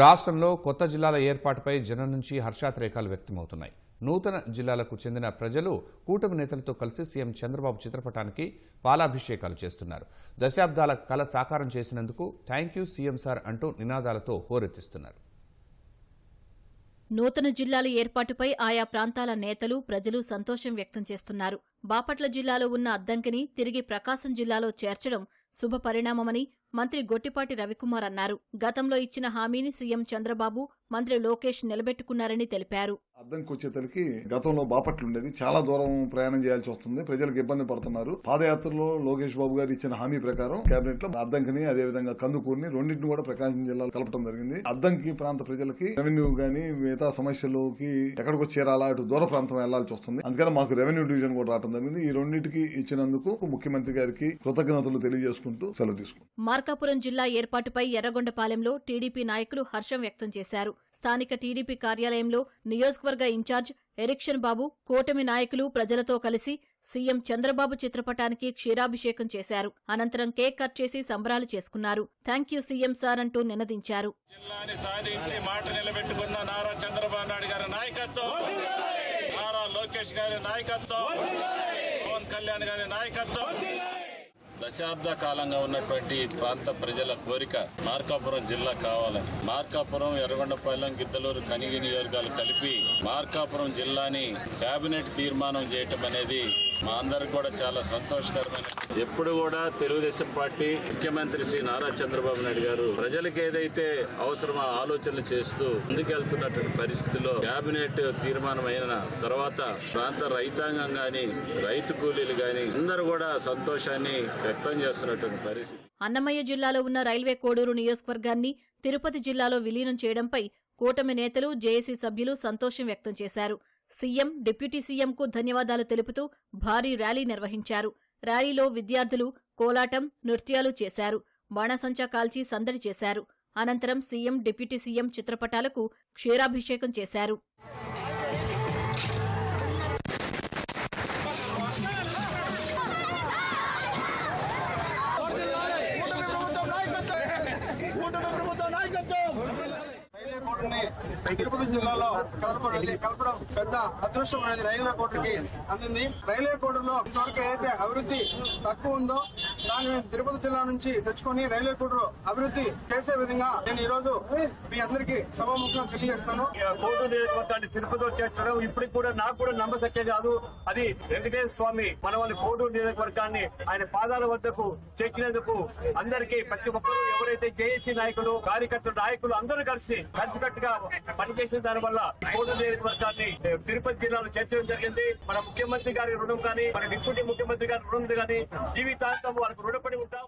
రాష్ట్రంలో కొత్త జిల్లాల ఏర్పాటుపై జనం నుంచి హర్షాతిరేకాలు వ్యక్తమవుతున్నాయి. నూతన జిల్లాలకు చెందిన ప్రజలు కూటమి నేతలతో కలిసి సీఎం చంద్రబాబు చిత్రపటానికి పాలాభిషేకాలు చేస్తున్నారు. దశాబ్దాల కల సాకారం చేసినందుకు థ్యాంక్ యూ సీఎం సార్ అంటూ నినాదాలతో హోరెత్తిస్తున్నారు. నూతన జిల్లాల ఏర్పాటుపై ఆయా ప్రాంతాల నేతలు ప్రజలు సంతోషం వ్యక్తం చేస్తున్నారు. బాపట్ల జిల్లాలో ఉన్న అద్దంకిని తిరిగి ప్రకాశం జిల్లాలో చేర్చడం శుభ పరిణామమని మంత్రి గొట్టిపాటి రవికుమార్ అన్నారు. గతంలో ఇచ్చిన హామీని సీఎం చంద్రబాబు మంత్రి లోకేష్ నిలబెట్టుకున్నారని తెలిపారు. అద్దంకి వచ్చేసరికి గతంలో బాపట్ల ఉండేది చాలా దూరం ప్రయాణం చేయాల్సి వస్తుంది. ప్రజలకు ఇబ్బంది పడుతున్నారు. పాదయాత్రలో లోకేష్ బాబు గారు ఇచ్చిన హామీ ప్రకారం కేబినెట్లో అద్దంకిని అదే విధంగా కందుకూరిని రెండింటిని కూడా ప్రకాశం జిల్లాలో కలపడం జరిగింది. అద్దంకి ప్రాంత ప్రజలకి రెవెన్యూ గాని మిగతా సమస్యలోకి ఎక్కడికో చేరాలా అటు దూర ప్రాంతం వెళ్ళాల్సి వస్తుంది. అందుకని మాకు రెవెన్యూ డివిజన్ కూడా రావడం జరిగింది ఈ రెండింటికి ఇచ్చినందుకు ముఖ్యమంత్రి గారికి కృతజ్ఞతలు తెలియజేసుకుంటూ సెలవు తీసుకుంటాం మార్కాపురం జిల్లా ఏర్పాటుపై ఎర్రగొండపాలెంలో టీడీపీ నాయకులు హర్షం వ్యక్తం చేశారు. స్థానిక టీడీపీ కార్యాలయంలో నియోజకవర్గ ఇన్ఛార్జ్ ఎరిక్షన్ బాబు కూటమి నాయకులు ప్రజలతో కలిసి సీఎం చంద్రబాబు చిత్రపటానికి క్షీరాభిషేకం చేశారు. అనంతరం కేక్ కట్ చేసి సంబరాలు చేసుకున్నారు. థ్యాంక్ యూ సీఎం సార్ అంటూ నినదించారు. జిల్లాని సాధించి మాట నిలబెట్టుకున్న నారా చంద్రబాబు నాయుడు గారి నాయకత్వం. లోకేష్ గారి నాయకత్వం. పవన్ కళ్యాణ్ గారి నాయకత్వం. దశాబ్ద కాలంగా ఉన్నటువంటి ప్రాంత ప్రజల కోరిక మార్కాపురం జిల్లా కావాలని. మార్కాపురం ఎర్రగొండపాలెం గిద్దలూరు కనిగి నియోజకాలు కలిపి మార్కాపురం జిల్లాని కేబినెట్ తీర్మానం చేయటం అనేది మా అందరికి కూడా చాలా సంతోషకరమైన ఎప్పుడు కూడా తెలుగుదేశం పార్టీ ముఖ్యమంత్రి శ్రీ నారా చంద్రబాబు నాయుడు గారు ప్రజలకు ఏదైతే అవసరమో ఆలోచనలు చేస్తూ ముందుకెళ్తున్నటువంటి పరిస్థితిలో కేబినెట్ తీర్మానం అయిన తర్వాత ప్రాంత రైతాంగం గాని రైతు కూలీలు గాని అందరూ కూడా సంతోషాన్ని వ్యక్తం చేస్తున్నటువంటి పరిస్థితి. అన్నమయ్య జిల్లాలో ఉన్న రైల్వే కోడూరు నియోజకవర్గాన్ని తిరుపతి జిల్లాలో విలీనం చేయడంపై కూటమి నేతలు జేఏసీ సభ్యులు సంతోషం వ్యక్తం చేశారు. సీఎం డిప్యూటీ సీఎంకు ధన్యవాదాలు తెలుపుతూ భారీ ర్యాలీ నిర్వహించారు. ర్యాలీలో విద్యార్థులు కోలాటం నృత్యాలు చేశారు. బాణసంచా కాల్చి సందడి చేశారు. అనంతరం సీఎం డిప్యూటీ సీఎం చిత్రపటాలకు క్షీరాభిషేకం చేశారు. రైల్వే తిరుపతి జిల్లాలో కలపడం కలపడం పెద్ద అదృష్టం అనేది రైల్వే కోటకి అందింది. రైల్వే కోటలో ఇంతవరకు ఏదైతే అభివృద్ధి తక్కువ ఉందో దాన్ని మేము తిరుపతి జిల్లా నుంచి తెచ్చుకొని రైల్వే కూడరు అభివృద్ధి చేసే విధంగా నేను ఈ రోజు మీ అందరికీ సభాముఖంగా తెలియజేస్తాను కోర్టు నియోజకవర్గాన్ని తిరుపతిలో చేర్చడం ఇప్పటికి కూడా నాకు కూడా నమ్మశక్య కాదు. అది వెంకటేశ్వర స్వామి మన వాళ్ళ కోటూరు నియోజకవర్గాన్ని ఆయన పాదాల వద్దకు చెక్కినందుకు అందరికీ ప్రతి ఒక్కరు ఎవరైతే జేఏసీ నాయకులు కార్యకర్తలు నాయకులు అందరూ కలిసి కలిసికట్టుగా పనిచేసిన దాని వల్ల కోటూరు నియోజకవర్గాన్ని తిరుపతి జిల్లాలో చేర్చడం జరిగింది. మన ముఖ్యమంత్రి గారి రుణం కానీ మన డిప్యూటీ ముఖ్యమంత్రి గారి రుణం కానీ జీవితాంతం por una pregunta